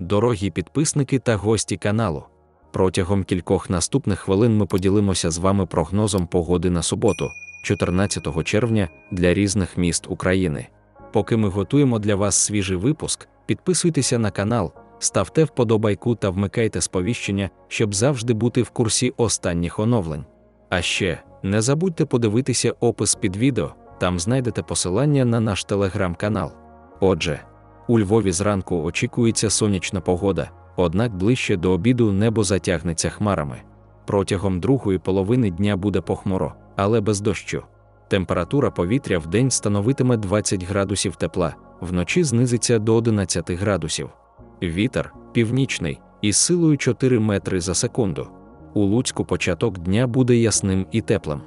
дорогі підписники та гості каналу. Протягом кількох наступних хвилин ми поділимося з вами прогнозом погоди на суботу, 14 червня, для різних міст України. Поки ми готуємо для вас свіжий випуск, підписуйтеся на канал, ставте вподобайку та вмикайте сповіщення, щоб завжди бути в курсі останніх оновлень. А ще не забудьте подивитися опис під відео, там знайдете посилання на наш телеграм-канал. Отже, у Львові зранку очікується сонячна погода, однак ближче до обіду небо затягнеться хмарами. Протягом другої половини дня буде похмуро, але без дощу. Температура повітря в день становитиме 20 градусів тепла, вночі знизиться до 11 градусів. Вітер північний із силою 4 метри за секунду. У Луцьку початок дня буде ясним і теплим.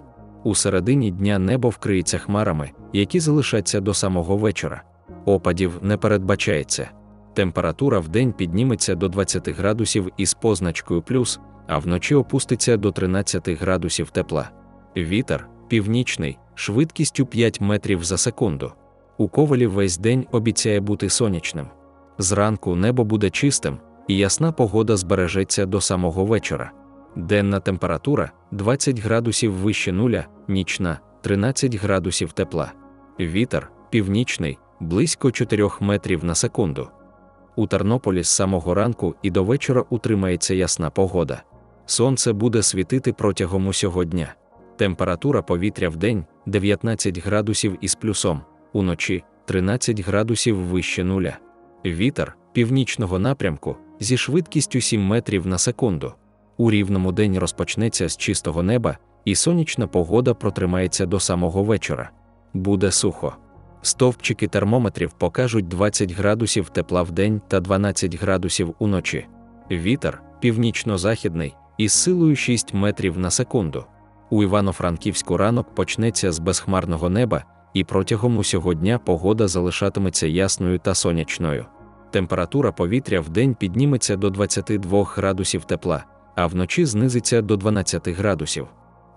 У середині дня небо вкриється хмарами, які залишаться до самого вечора. Опадів не передбачається. Температура в день підніметься до 20 градусів із позначкою плюс, а вночі опуститься до 13 градусів тепла. Вітер північний, швидкістю 5 метрів за секунду. У ковалі весь день обіцяє бути сонячним. Зранку небо буде чистим, і ясна погода збережеться до самого вечора. Денна температура 20 градусів вище нуля, нічна 13 градусів тепла. Вітер північний, близько 4 метрів на секунду. У Тернополі з самого ранку і до вечора утримається ясна погода. Сонце буде світити протягом усього дня. Температура повітря в день 19 градусів із плюсом, уночі 13 градусів вище нуля. Вітер північного напрямку зі швидкістю 7 метрів на секунду. У рівному день розпочнеться з чистого неба, і сонячна погода протримається до самого вечора. Буде сухо. Стовпчики термометрів покажуть 20 градусів тепла в день та 12 градусів уночі. Вітер північно-західний із силою 6 метрів на секунду. У Івано-Франківську ранок почнеться з безхмарного неба, і протягом усього дня погода залишатиметься ясною та сонячною. Температура повітря в день підніметься до 22 градусів тепла, а вночі знизиться до 12 градусів.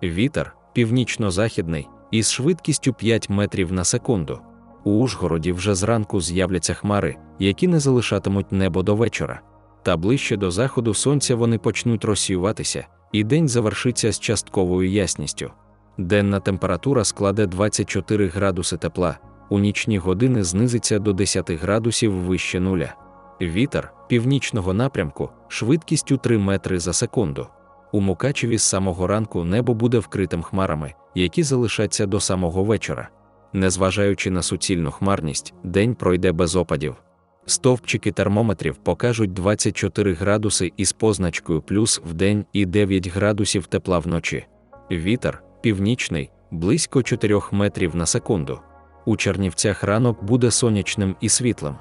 Вітер північно-західний із швидкістю 5 метрів на секунду. У Ужгороді вже зранку з'являться хмари, які не залишатимуть небо до вечора. Та ближче до заходу сонця вони почнуть розсіюватися, і день завершиться з частковою ясністю. Денна температура складе 24 градуси тепла, у нічні години знизиться до 10 градусів вище нуля. Вітер північного напрямку швидкістю 3 метри за секунду. У Мукачеві з самого ранку небо буде вкритим хмарами, які залишаться до самого вечора. Незважаючи на суцільну хмарність, день пройде без опадів. Стовпчики термометрів покажуть 24 градуси із позначкою плюс в день і 9 градусів тепла вночі. Вітер північний, близько 4 метрів на секунду. У Чернівцях ранок буде сонячним і світлим.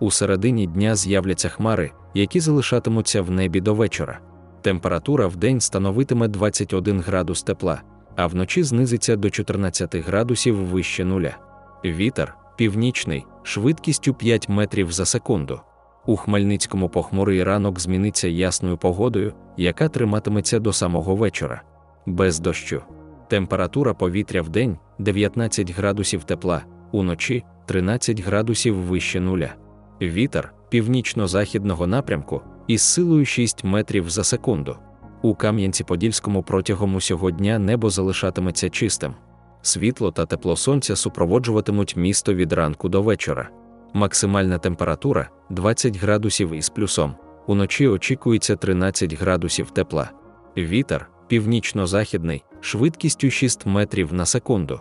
У середині дня з'являться хмари, які залишатимуться в небі до вечора. Температура в день становитиме 21 градус тепла, а вночі знизиться до 14 градусів вище нуля. Вітер північний, швидкістю 5 метрів за секунду. У Хмельницькому похмурий ранок зміниться ясною погодою, яка триматиметься до самого вечора. Без дощу. Температура повітря в день 19 градусів тепла, уночі 13 градусів вище нуля. Вітер північно-західного напрямку із силою 6 метрів за секунду. У Кам'янці-Подільському протягом усього дня небо залишатиметься чистим. Світло та тепло сонця супроводжуватимуть місто від ранку до вечора. Максимальна температура 20 градусів із плюсом. Уночі очікується 13 градусів тепла. Вітер північно-західний, швидкістю 6 метрів на секунду.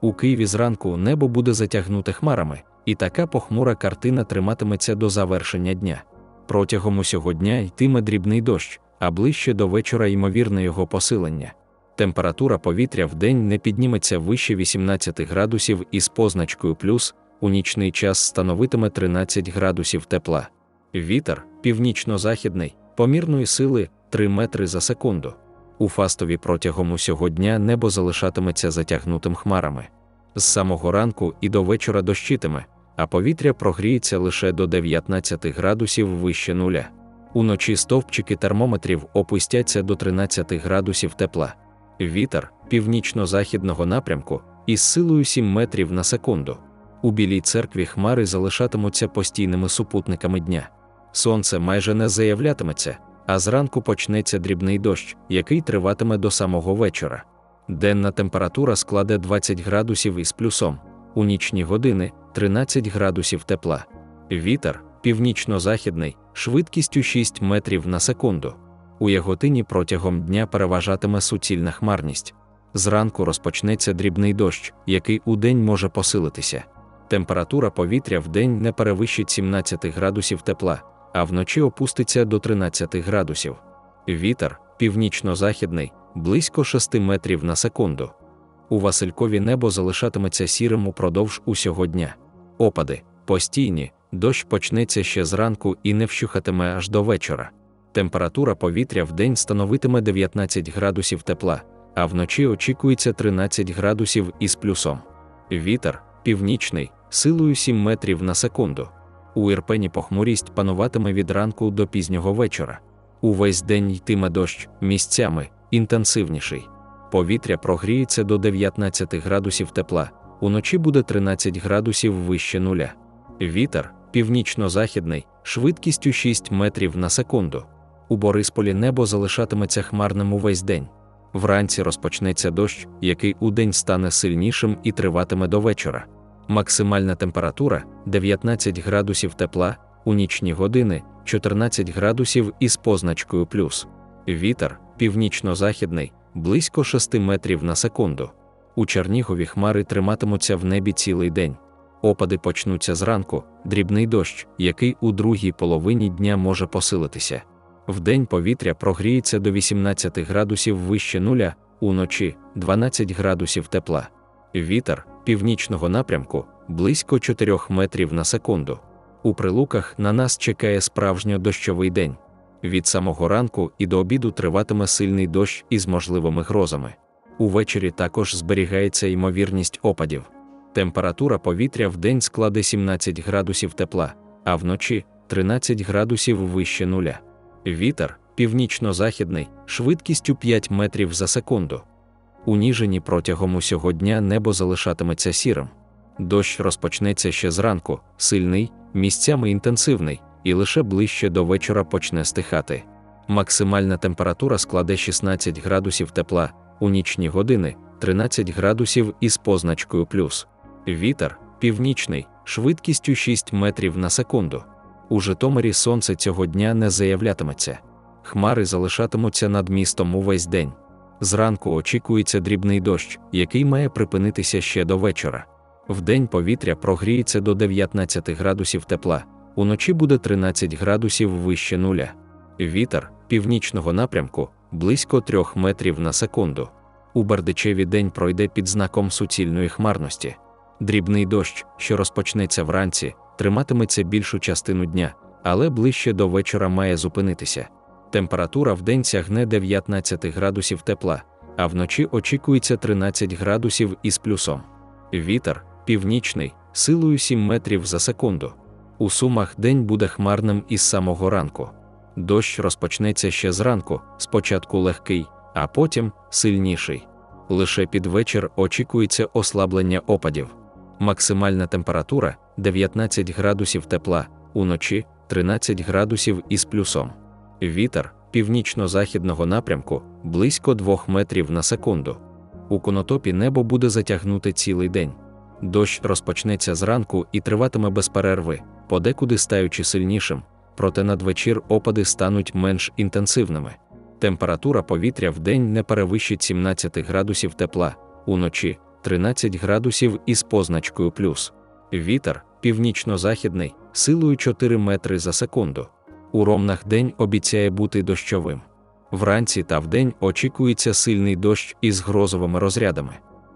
У Києві зранку небо буде затягнуте хмарами, і така похмура картина триматиметься до завершення дня. Протягом усього дня йтиме дрібний дощ, а ближче до вечора ймовірне його посилення. Температура повітря в день не підніметься вище 18 градусів із позначкою плюс, у нічний час становитиме 13 градусів тепла. Вітер північно-західний, помірної сили 3 метри за секунду. У фастові протягом усього дня небо залишатиметься затягнутим хмарами. З самого ранку і до вечора дощитиме, а повітря прогріється лише до 19 градусів вище нуля. Уночі стовпчики термометрів опустяться до 13 градусів тепла. Вітер північно-західного напрямку із силою 7 метрів на секунду. У білій церкві хмари залишатимуться постійними супутниками дня. сонце майже не заявлятиметься, а зранку почнеться дрібний дощ, який триватиме до самого вечора. Денна температура складе 20 градусів із плюсом, у нічні години 13 градусів тепла. Вітер північно-західний, швидкістю 6 метрів на секунду. У Яготині протягом дня переважатиме суцільна хмарність. Зранку розпочнеться дрібний дощ, який удень може посилитися. Температура повітря в день не перевищить 17 градусів тепла, а вночі опуститься до 13 градусів. Вітер північно-західний, близько 6 метрів на секунду. У Василькові небо залишатиметься сірим упродовж усього дня. Опади постійні, дощ почнеться ще зранку і не вщухатиме аж до вечора. Температура повітря в день становитиме 19 градусів тепла, а вночі очікується 13 градусів із плюсом. Вітер північний, силою 7 метрів на секунду. У Ірпені похмурість пануватиме від ранку до пізнього вечора. Увесь день йтиме дощ, місцями інтенсивніший. Повітря прогріється до 19 градусів тепла, уночі буде 13 градусів вище нуля. Вітер північно-західний, швидкістю 6 метрів на секунду. У Борисполі небо залишатиметься хмарним увесь день. Вранці розпочнеться дощ, який удень стане сильнішим і триватиме до вечора. Максимальна температура 19 градусів тепла, у нічні години 14 градусів із позначкою плюс. Вітер північно-західний, близько 6 метрів на секунду. У Чернігові хмари триматимуться в небі цілий день. Опади почнуться зранку, дрібний дощ, який у другій половині дня може посилитися. Вдень повітря прогріється до 18 градусів вище нуля, уночі 12 градусів тепла. Вітер північного напрямку близько 4 метрів на секунду. У прилуках на нас чекає справжньо дощовий день. Від самого ранку і до обіду триватиме сильний дощ із можливими грозами. Увечері також зберігається ймовірність опадів. Температура повітря в день складе 17 градусів тепла, а вночі 13 градусів вище нуля. Вітер північно-західний, швидкістю 5 метрів за секунду. У Ніжині протягом усього дня небо залишатиметься сірим. Дощ розпочнеться ще зранку, сильний, місцями інтенсивний, і лише ближче до вечора почне стихати. Максимальна температура складе 16 градусів тепла, у нічні години 13 градусів із позначкою плюс. Вітер північний, швидкістю 6 метрів на секунду. У Житомирі сонце цього дня не заявлятиметься. Хмари залишатимуться над містом увесь день. Зранку очікується дрібний дощ, який має припинитися ще до вечора. Вдень повітря прогріється до 19 градусів тепла, уночі буде 13 градусів вище нуля. Вітер північного напрямку близько 3 метрів на секунду. У Бардичеві день пройде під знаком суцільної хмарності. Дрібний дощ, що розпочнеться вранці, триматиметься більшу частину дня, але ближче до вечора має зупинитися. Температура в день сягне 19 градусів тепла, а вночі очікується 13 градусів із плюсом. Вітер північний, силою 7 метрів за секунду. У сумах день буде хмарним із самого ранку. Дощ розпочнеться ще зранку, спочатку легкий, а потім сильніший. Лише під вечір очікується ослаблення опадів. Максимальна температура 19 градусів тепла, уночі 13 градусів із плюсом. Вітер північно-західного напрямку близько 2 метрів на секунду. У конотопі небо буде затягнути цілий день. Дощ розпочнеться зранку і триватиме без перерви, подекуди стаючи сильнішим, проте надвечір опади стануть менш інтенсивними. Температура повітря в день не перевищить 17 градусів тепла, уночі 13 градусів із позначкою плюс. Вітер північно-західний, силою 4 метри за секунду. У ромнах день обіцяє бути дощовим. Вранці та вдень очікується сильний дощ із грозовими розрядами.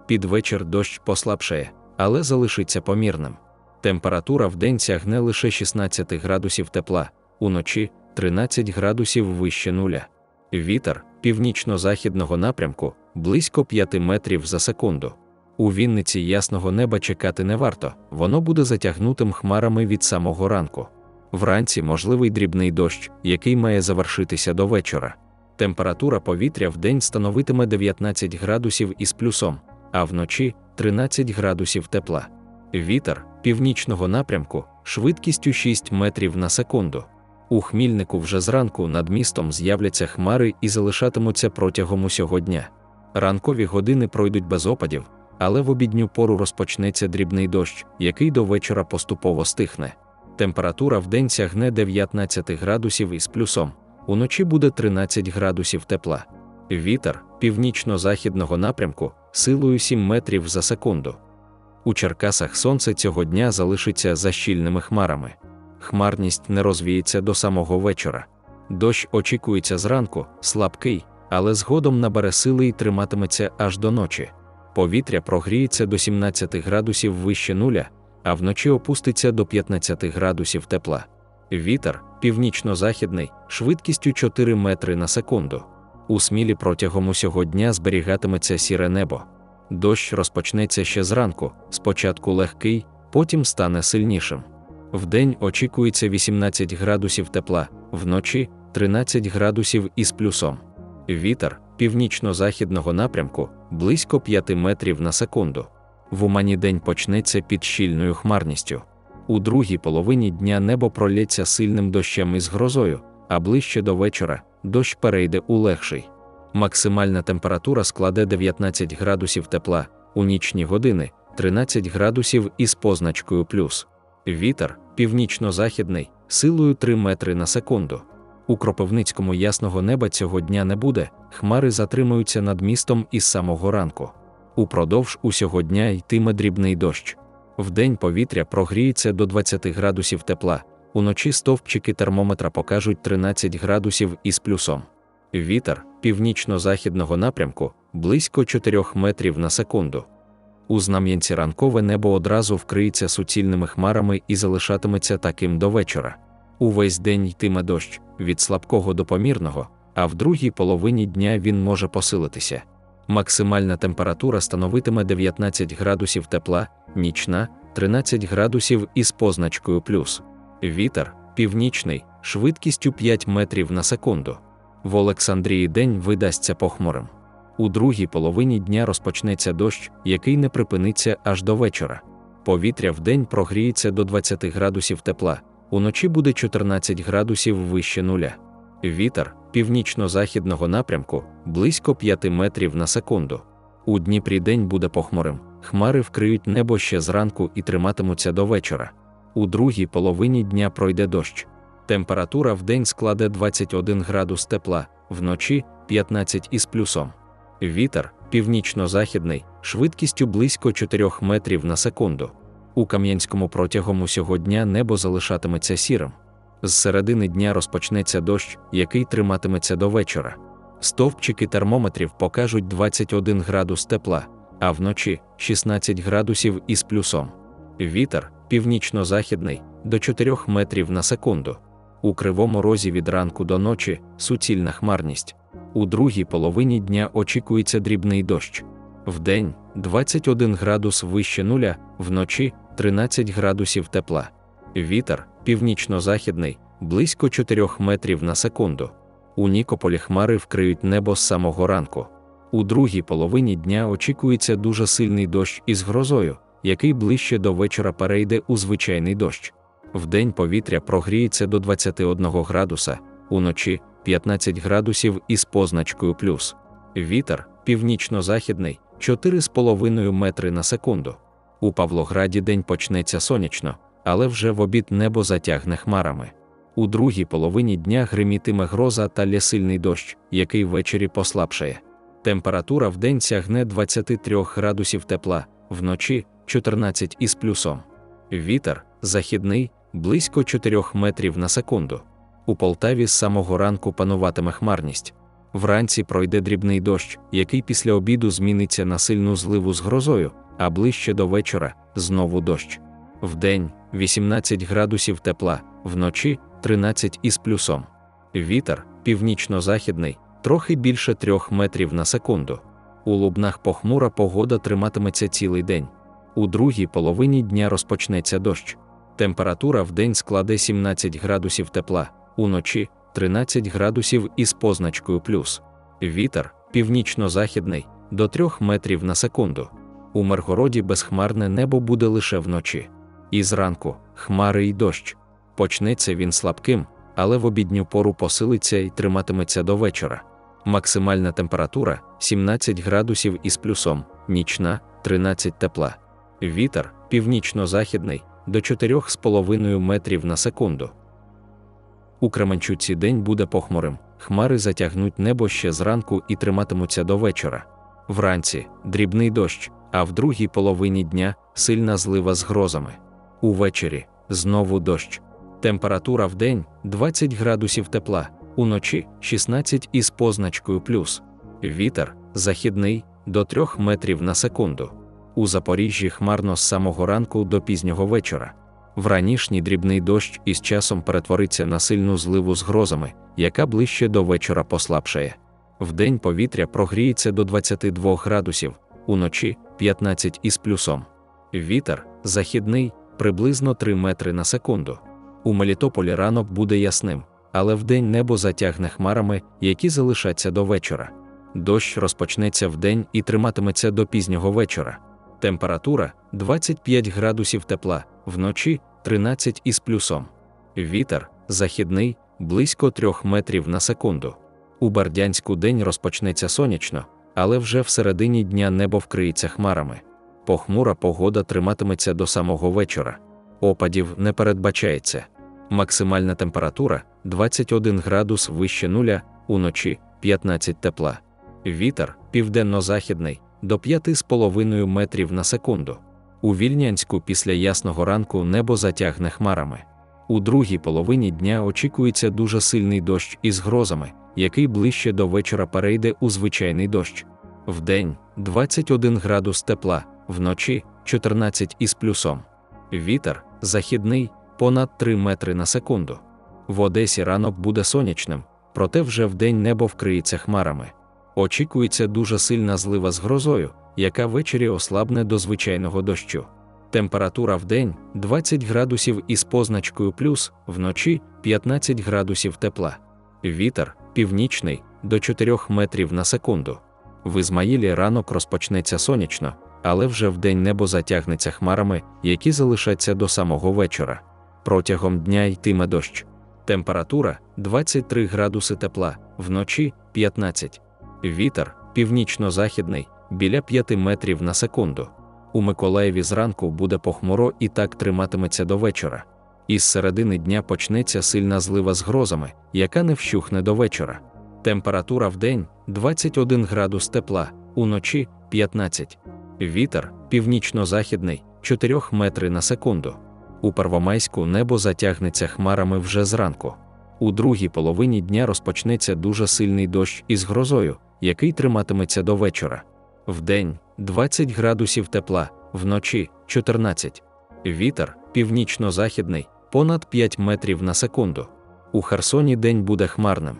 Під вечір дощ послабшає, але залишиться помірним. Температура в день сягне лише 16 градусів тепла, уночі 13 градусів вище нуля. Вітер північно-західного напрямку близько 5 метрів за секунду. У Вінниці ясного неба чекати не варто, воно буде затягнутим хмарами від самого ранку. Вранці можливий дрібний дощ, який має завершитися до вечора. Температура повітря в день становитиме 19 градусів із плюсом, а вночі 13 градусів тепла. Вітер північного напрямку швидкістю 6 метрів на секунду. У хмільнику вже зранку над містом з'являться хмари і залишатимуться протягом усього дня. Ранкові години пройдуть без опадів, але в обідню пору розпочнеться дрібний дощ, який до вечора поступово стихне. Температура в день сягне 19 градусів із плюсом, уночі буде 13 градусів тепла. Вітер північно-західного напрямку силою 7 метрів за секунду. У Черкасах сонце цього дня залишиться за щільними хмарами. Хмарність не розвіється до самого вечора. Дощ очікується зранку, слабкий, але згодом набере сили і триматиметься аж до ночі. Повітря прогріється до 17 градусів вище нуля, а вночі опуститься до 15 градусів тепла. Вітер північно-західний, швидкістю 4 метри на секунду. У смілі протягом усього дня зберігатиметься сіре небо. Дощ розпочнеться ще зранку, спочатку легкий, потім стане сильнішим. Вдень очікується 18 градусів тепла, вночі 13 градусів із плюсом. Вітер північно-західного напрямку близько 5 метрів на секунду. В умані день почнеться під щільною хмарністю. У другій половині дня небо пролється сильним дощем із грозою, а ближче до вечора дощ перейде у легший. Максимальна температура складе 19 градусів тепла, у нічні години 13 градусів із позначкою плюс. Вітер північно-західний, силою 3 метри на секунду. У Кропивницькому ясного неба цього дня не буде, хмари затримуються над містом із самого ранку. Упродовж усього дня йтиме дрібний дощ. Вдень повітря прогріється до 20 градусів тепла, уночі стовпчики термометра покажуть 13 градусів із плюсом. Вітер північно-західного напрямку близько 4 метрів на секунду. У знам'янці ранкове небо одразу вкриється суцільними хмарами і залишатиметься таким до вечора. Увесь день йтиме дощ від слабкого до помірного, а в другій половині дня він може посилитися. Максимальна температура становитиме 19 градусів тепла, нічна 13 градусів із позначкою плюс. Вітер північний, швидкістю 5 метрів на секунду. В Олександрії день видасться похмурим. У другій половині дня розпочнеться дощ, який не припиниться аж до вечора. Повітря в день прогріється до 20 градусів тепла, уночі буде 14 градусів вище нуля. Вітер північно-західного напрямку близько 5 метрів на секунду. У Дніпрі день буде похмурим, хмари вкриють небо ще зранку і триматимуться до вечора. У другій половині дня пройде дощ. Температура в день складе 21 градус тепла, вночі 15 із плюсом. Вітер північно-західний, швидкістю близько 4 метрів на секунду. У Кам'янському протягом усього дня небо залишатиметься сірим. З середини дня розпочнеться дощ, який триматиметься до вечора. Стовпчики термометрів покажуть 21 градус тепла, а вночі 16 градусів із плюсом. Вітер північно-західний до 4 метрів на секунду. У кривому розі від ранку до ночі суцільна хмарність. У другій половині дня очікується дрібний дощ. Вдень 21 градус вище нуля, вночі 13 градусів тепла. Вітер північно-західний, близько 4 метрів на секунду. У Нікополі хмари вкриють небо з самого ранку. У другій половині дня очікується дуже сильний дощ із грозою, який ближче до вечора перейде у звичайний дощ. Вдень повітря прогріється до 21 градуса, уночі 15 градусів із позначкою плюс. Вітер північно-західний 4,5 метри на секунду. У Павлограді день почнеться сонячно, але вже в обід небо затягне хмарами. У другій половині дня гримітиме гроза та лясильний дощ, який ввечері послабшає. Температура в день сягне 23 градусів тепла, вночі 14 із плюсом. Вітер західний близько 4 метрів на секунду. У Полтаві з самого ранку пануватиме хмарність. Вранці пройде дрібний дощ, який після обіду зміниться на сильну зливу з грозою, а ближче до вечора знову дощ. Вдень 18 градусів тепла, вночі 13 із плюсом. Вітер північно-західний, трохи більше 3 метрів на секунду. У Лубнах похмура погода триматиметься цілий день. У другій половині дня розпочнеться дощ. Температура в складе 17 градусів тепла, уночі 13 градусів із позначкою плюс. Вітер північно-західний до 3 метрів на секунду. У Миргороді безхмарне небо буде лише вночі. І зранку хмари й дощ. Почнеться він слабким, але в обідню пору посилиться і триматиметься до вечора. Максимальна температура 17 градусів із плюсом, нічна 13 тепла. Вітер північно-західний до 4,5 метрів на секунду. У Кременчуці день буде похмурим, хмари затягнуть небо ще зранку і триматимуться до вечора. Вранці дрібний дощ, а в другій половині дня сильна злива з грозами. Увечері знову дощ. Температура в день 20 градусів тепла, уночі 16 із позначкою плюс. Вітер західний до 3 метрів на секунду. У Запоріжжі хмарно з самого ранку до пізнього вечора. Вранішній дрібний дощ із часом перетвориться на сильну зливу з грозами, яка ближче до вечора послабшає. Вдень повітря прогріється до 22 градусів, уночі 15 із плюсом. Вітер західний приблизно 3 метри на секунду. У Мелітополі ранок буде ясним, але вдень небо затягне хмарами, які залишаться до вечора. Дощ розпочнеться вдень і триматиметься до пізнього вечора. Температура 25 градусів тепла, вночі 13 із плюсом. Вітер західний близько 3 метрів на секунду. У Бардянську день розпочнеться сонячно, але вже в середині дня небо вкриється хмарами. Похмура погода триматиметься до самого вечора. Опадів не передбачається. Максимальна температура 21 градус вище нуля, уночі 15 тепла. Вітер південно-західний до 5,5 метрів на секунду. У Вільнянську після ясного ранку небо затягне хмарами. У другій половині дня очікується дуже сильний дощ із грозами, який ближче до вечора перейде у звичайний дощ. Вдень 21 градус тепла, вночі 14 із плюсом. Вітер західний понад 3 метри на секунду. В Одесі ранок буде сонячним, проте вже вдень небо вкриється хмарами. Очікується дуже сильна злива з грозою, яка ввечері ослабне до звичайного дощу. Температура в день 20 градусів із позначкою плюс, вночі 15 градусів тепла. Вітер північний до 4 метрів на секунду. В Ізмаїлі ранок розпочнеться сонячно, але вже вдень небо затягнеться хмарами, які залишаться до самого вечора. Протягом дня йтиме дощ. Температура 23 градуси тепла, вночі 15. Вітер північно-західний біля 5 метрів на секунду. У Миколаєві зранку буде похмуро і так триматиметься до вечора. Із середини дня почнеться сильна злива з грозами, яка не вщухне до вечора. Температура в день 21 градус тепла, уночі 15. Вітер північно-західний 4 метри на секунду. У Первомайську небо затягнеться хмарами вже зранку. У другій половині дня розпочнеться дуже сильний дощ із грозою, який триматиметься до вечора. Вдень 20 градусів тепла, вночі 14. Вітер північно-західний, понад 5 метрів на секунду. У Херсоні день буде хмарним.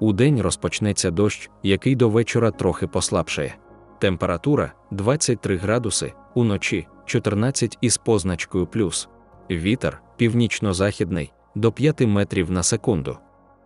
У день розпочнеться дощ, який до вечора трохи послабшає. Температура 23 градуси, уночі 14 із позначкою плюс. Вітер північно-західний до 5 метрів на секунду.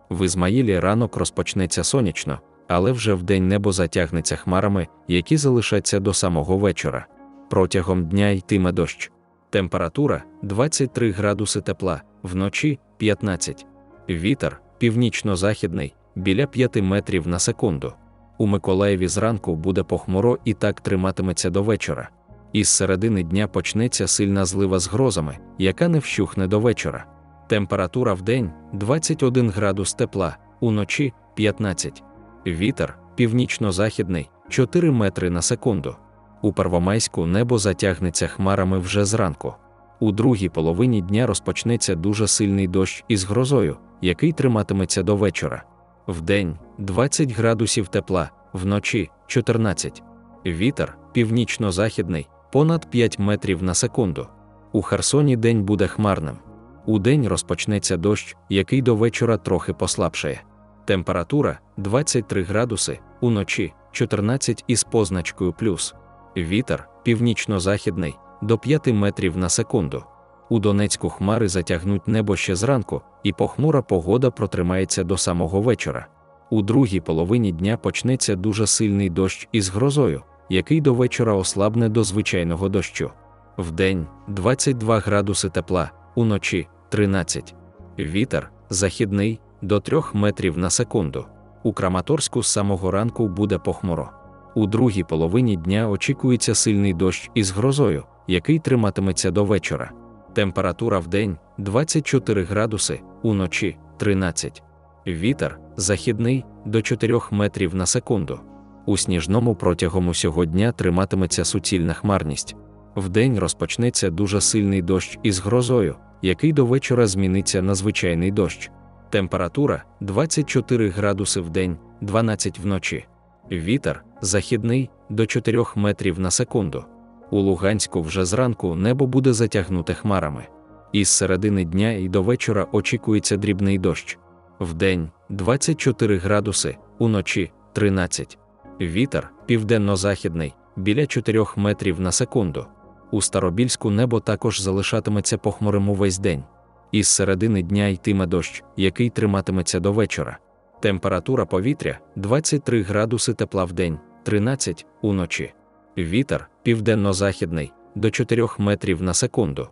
В Ізмаїлі ранок розпочнеться сонячно, але вже вдень небо затягнеться хмарами, які залишаться до самого вечора. Протягом дня йтиме дощ. Температура 23 градуси тепла, вночі 15. Вітер північно-західний біля 5 метрів на секунду. У Миколаєві зранку буде похмуро і так триматиметься до вечора. Із середини дня почнеться сильна злива з грозами, яка не вщухне до вечора. Температура в день 21 градус тепла, уночі 15. Вітер північно-західний 4 метри на секунду. У Первомайську небо затягнеться хмарами вже зранку. У другій половині дня розпочнеться дуже сильний дощ із грозою, який триматиметься до вечора. Вдень 20 градусів тепла, вночі 14. Вітер північно-західний понад 5 метрів на секунду. У Херсоні день буде хмарним. У день розпочнеться дощ, який до вечора трохи послабшає. Температура 23 градуси, уночі 14 із позначкою плюс. Вітер північно-західний до 5 метрів на секунду. У Донецьку хмари затягнуть небо ще зранку, і похмура погода протримається до самого вечора. У другій половині дня почнеться дуже сильний дощ із грозою, який до вечора ослабне до звичайного дощу. Вдень 22 градуси тепла, уночі 13. Вітер західний до 3 метрів на секунду. У Краматорську з самого ранку буде похмуро. У другій половині дня очікується сильний дощ із грозою, який триматиметься до вечора. Температура в день 24 градуси, уночі 13. Вітер західний до 4 метрів на секунду. У сніжному протягом усього дня триматиметься суцільна хмарність. Вдень розпочнеться дуже сильний дощ із грозою, який до вечора зміниться на звичайний дощ. Температура 24 градуси в день, 12 вночі. Вітер західний до 4 метрів на секунду. У Луганську вже зранку небо буде затягнуте хмарами. Із середини дня і до вечора очікується дрібний дощ. Вдень 24 градуси, уночі 13. Вітер південно-західний біля 4 метрів на секунду. У Старобільську небо також залишатиметься похмурим увесь день. Із середини дня йтиме дощ, який триматиметься до вечора. Температура повітря 23 градуси тепла в день, 13 уночі. Вітер південно-західний до 4 метрів на секунду.